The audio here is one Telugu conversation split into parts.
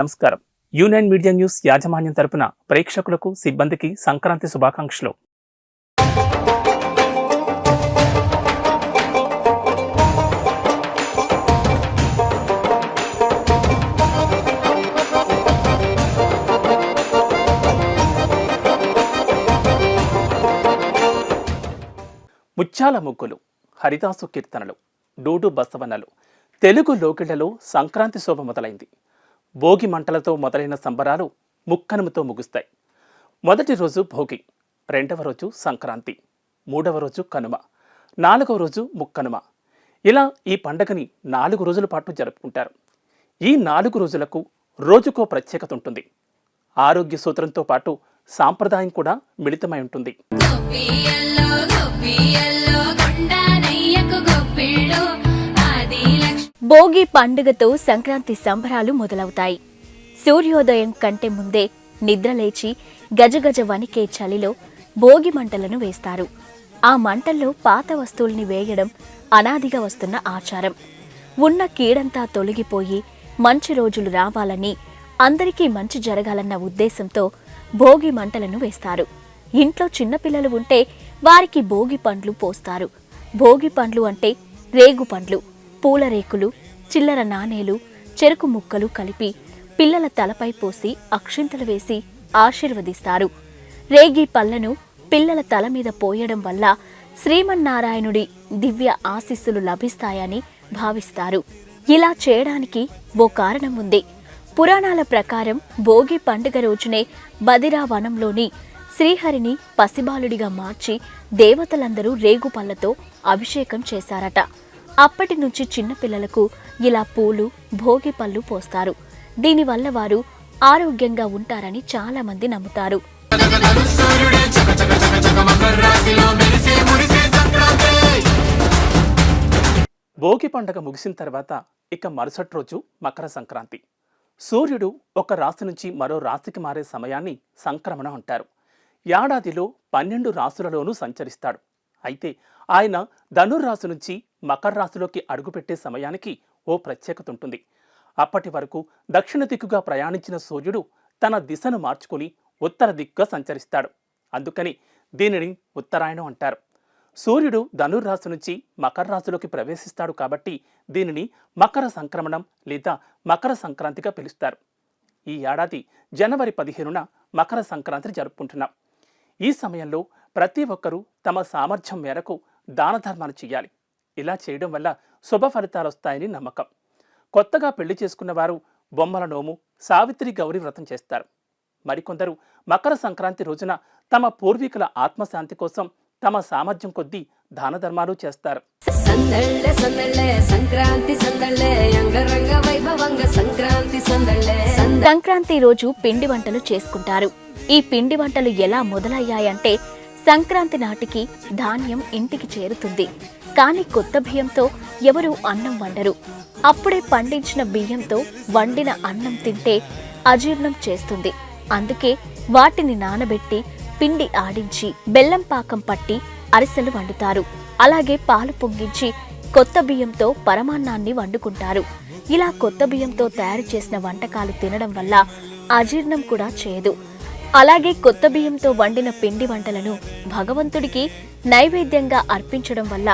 నమస్కారం. యూనియన్ మీడియా న్యూస్ యాజమాన్యం తరపున ప్రేక్షకులకు సిబ్బందికి సంక్రాంతి శుభాకాంక్షలు. ముత్యాల ముగ్గులు హరిదాసు కీర్తనలు డూడు బసవన్నలు తెలుగు లోకిళ్ళలో సంక్రాంతి శోభ మొదలైంది. భోగి మంటలతో మొదలైన సంబరాలు ముక్కనుమతో ముగుస్తాయి. మొదటి రోజు భోగి రెండవ రోజు సంక్రాంతి మూడవ రోజు కనుమ నాలుగవ రోజు ముక్కనుమ. ఇలా ఈ పండగని నాలుగు రోజుల పాటు జరుపుకుంటారు. ఈ నాలుగు రోజులకు రోజుకో ప్రత్యేకత ఉంటుంది. ఆరోగ్య సూత్రంతో పాటు సాంప్రదాయం కూడా మిళితమై ఉంటుంది. గొప్పియల్లో గొప్పియల్లో కొండనయ్యకు గొప్పిళ్ళు. భోగి పండుగతో సంక్రాంతి సంబరాలు మొదలవుతాయి. సూర్యోదయం కంటే ముందే నిద్రలేచి గజగజ వణికే చలిలో భోగి మంటలను వేస్తారు. ఆ మంటల్లో పాత వస్తువుల్ని వేయడం అనాదిగా వస్తున్న ఆచారం. ఉన్న కీడంతా తొలగిపోయి మంచి రోజులు రావాలని అందరికీ మంచి జరగాలన్న ఉద్దేశంతో భోగి మంటలను వేస్తారు. ఇంట్లో చిన్నపిల్లలు ఉంటే వారికి భోగి పండ్లు పోస్తారు. భోగి పండ్లు అంటే రేగు పండ్లు. పూల రేకులు చిల్లర నాణేలు చెరుకు ముక్కలు కలిపి పిల్లల తలపై పోసి అక్షింతలు వేసి ఆశీర్వదిస్తారు. రేగి పళ్ళను పిల్లల తల మీద పోయడం వల్ల శ్రీమన్నారాయణుడి దివ్య ఆశీస్సులు లభిస్తాయని భావిస్తారు. ఇలా చేయడానికి ఓ కారణం ఉంది. పురాణాల ప్రకారం భోగి పండుగ రోజునే బదిరావనంలోని శ్రీహరిని పసిబాలుడిగా మార్చి దేవతలందరూ రేగు పళ్ళతో అభిషేకం చేశారట. అప్పటి నుంచి చిన్నపిల్లలకు ఇలా పూలు భోగి పళ్ళు పోస్తారు. దీనివల్ల వారు ఆరోగ్యంగా ఉంటారని చాలామంది నమ్ముతారు. భోగి పండగ ముగిసిన తర్వాత ఇక మరుసటి రోజు మకర సంక్రాంతి. సూర్యుడు ఒక రాశి నుంచి మరో రాశికి మారే సమయాన్ని సంక్రమణ అంటారు. ఏడాదిలో పన్నెండు రాశులలోనూ సంచరిస్తాడు. అయితే ఆయన ధనుర్రాశి నుంచి మకర రాశిలోకి అడుగుపెట్టే సమయానికి ఓ ప్రత్యేకత ఉంటుంది. అప్పటి వరకు దక్షిణ దిక్కుగా ప్రయాణించిన సూర్యుడు తన దిశను మార్చుకుని ఉత్తర దిక్కుగా సంచరిస్తాడు. అందుకని దీనిని ఉత్తరాయణం అంటారు. సూర్యుడు ధనుర్రాశి నుంచి మకర రాశిలోకి ప్రవేశిస్తాడు కాబట్టి దీనిని మకర సంక్రమణం లేదా మకర సంక్రాంతిగా పిలుస్తారు. ఈ ఏడాది జనవరి పదిహేనున మకర సంక్రాంతి జరుపుకుంటున్నాం. ఈ సమయంలో ప్రతి ఒక్కరూ తమ సామర్థ్యం మేరకు దాన ధర్మాలు చేయాలి. ఇలా చేయడం వల్ల శుభ ఫలితాలు వస్తాయని నమ్మకం. కొత్తగా పెళ్ళి చేసుకున్న వారు బొమ్మల నోము సావిత్రి గౌరి వ్రతం చేస్తారు. మరికొందరు మకర సంక్రాంతి రోజున తమ పూర్వీకుల ఆత్మశాంతి కోసం తమ సామర్థ్యం కొద్దీ దాన ధర్మాలు చేస్తారు. సంక్రాంతి రోజు పిండి వంటలు చేసుకుంటారు. ఈ పిండి వంటలు ఎలా మొదలయ్యాయంటే సంక్రాంతి నాటికి ధాన్యం ఇంటికి చేరుతుంది. కానీ కొత్త బియ్యంతో ఎవరు అన్నం వండరు. అప్పుడే పండించిన బియ్యంతో వండిన అన్నం తింటే అజీర్ణం చేస్తుంది. అందుకే వాటిని నానబెట్టి పిండి ఆడించి బెల్లం పాకం పట్టి అరిసెలు వండుతారు. అలాగే పాలు పొంగించి కొత్త బియ్యంతో పరమాన్నాన్ని వండుకుంటారు. ఇలా కొత్త బియ్యంతో తయారు చేసిన వంటకాలు తినడం వల్ల అజీర్ణం కూడా చేయదు. అలాగే కొత్త బియ్యంతో వండిన పిండి వంటలను భగవంతుడికి నైవేద్యంగా అర్పించడం వల్ల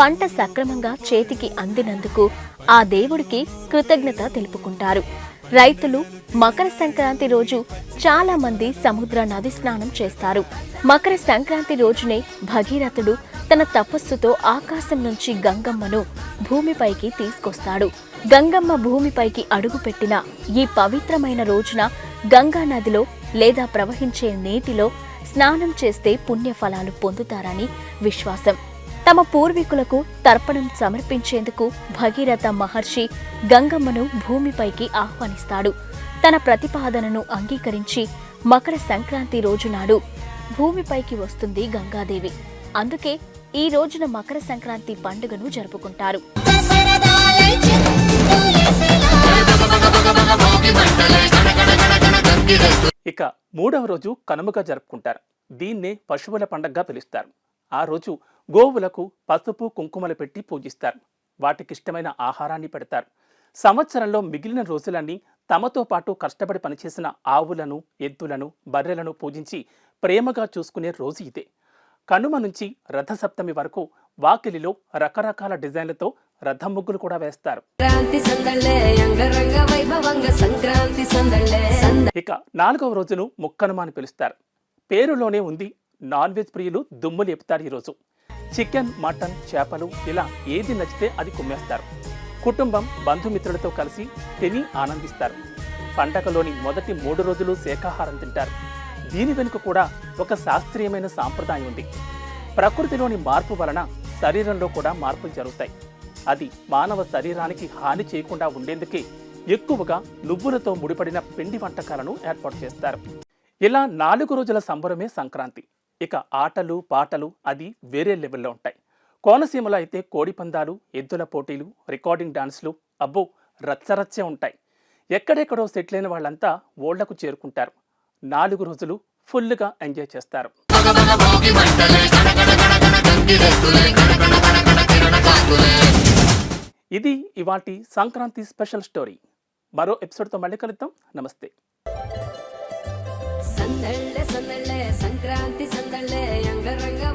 పంట సక్రమంగా చేతికి అందినందుకు ఆ దేవుడికి కృతజ్ఞత తెలుపుకుంటారు. రైతులు మకర సంక్రాంతి రోజు చాలా మంది సముద్ర నది స్నానం చేస్తారు. మకర సంక్రాంతి రోజునే భగీరథుడు తన తపస్సుతో ఆకాశం నుంచి గంగమ్మను భూమిపైకి తీసుకొస్తాడు. గంగమ్మ భూమిపైకి అడుగుపెట్టిన ఈ పవిత్రమైన రోజున గంగా నదిలో లేదా ప్రవహించే నీటిలో స్నానం చేస్తే పుణ్యఫలాలు పొందుతారని విశ్వాసం. తమ పూర్వీకులకు తర్పణం సమర్పించేందుకు భగీరథ మహర్షి గంగమ్మను భూమిపైకి ఆహ్వానిస్తాడు. తన ప్రతిపాదనను అంగీకరించి మకర సంక్రాంతి రోజు నాడు భూమిపైకి వస్తుంది గంగాదేవి. అందుకే ఈ రోజున మకర సంక్రాంతి పండుగను జరుపుకుంటారు. ఇక మూడవ రోజు కనుమగా జరుపుకుంటారు. దీన్నే పశువుల పండగగా పిలుస్తారు. ఆ రోజు గోవులకు పసుపు కుంకుమలు పెట్టి పూజిస్తారు. వాటికిష్టమైన ఆహారాన్ని పెడతారు. సంవత్సరంలో మిగిలిన రోజులన్నీ తమతో పాటు కష్టపడి పనిచేసిన ఆవులను ఎద్దులను బర్రెలను పూజించి ప్రేమగా చూసుకునే రోజు ఇదే. కనుమ నుంచి రథసప్తమి వరకు వాకిలిలో రకరకాల డిజైన్లతో రథం ముగ్గులు కూడా వేస్తారు. ఇక నాలుగవ రోజును ముక్కనుమ అని పిలుస్తారు. పేరులోనే ఉంది నాన్ వెజ్ ప్రియులు దుమ్ము లేపుతారు ఈరోజు. చికెన్ మటన్ చేపలు ఇలా ఏది నచ్చితే అది కుమ్మేస్తారు. కుటుంబం బంధుమిత్రులతో కలిసి తిని ఆనందిస్తారు. పండగలోని మొదటి మూడు రోజులు శాకాహారం తింటారు. దీని వెనుక కూడా ఒక శాస్త్రీయమైన సాంప్రదాయం ఉంది. ప్రకృతిలోని మార్పు వలన శరీరంలో కూడా మార్పులు జరుగుతాయి. అది మానవ శరీరానికి హాని చేయకుండా ఉండేందుకే ఎక్కువగా నువ్వులతో ముడిపడిన పిండి వంటకాలను ఏర్పాటు చేస్తారు. ఇలా నాలుగు రోజుల సంబరమే సంక్రాంతి. ఇక ఆటలు పాటలు అది వేరే లెవెల్లో ఉంటాయి. కోనసీమలో అయితే కోడిపందాలు ఎద్దుల పోటీలు రికార్డింగ్ డాన్స్లు అబ్బో రచ్చరచ్చే ఉంటాయి. ఎక్కడెక్కడో సెటిల్ అయిన వాళ్ళంతా ఓళ్ళకు చేరుకుంటారు. నాలుగు రోజులు ఫుల్గా ఎంజాయ్ చేస్తారు. ఇది ఇవాటి సంక్రాంతి స్పెషల్ స్టోరీ. మరో ఎపిసోడ్తో మళ్ళీ కలుద్దాం. నమస్తే. సంక్రాంతి సందళ్ళే అంగరంగ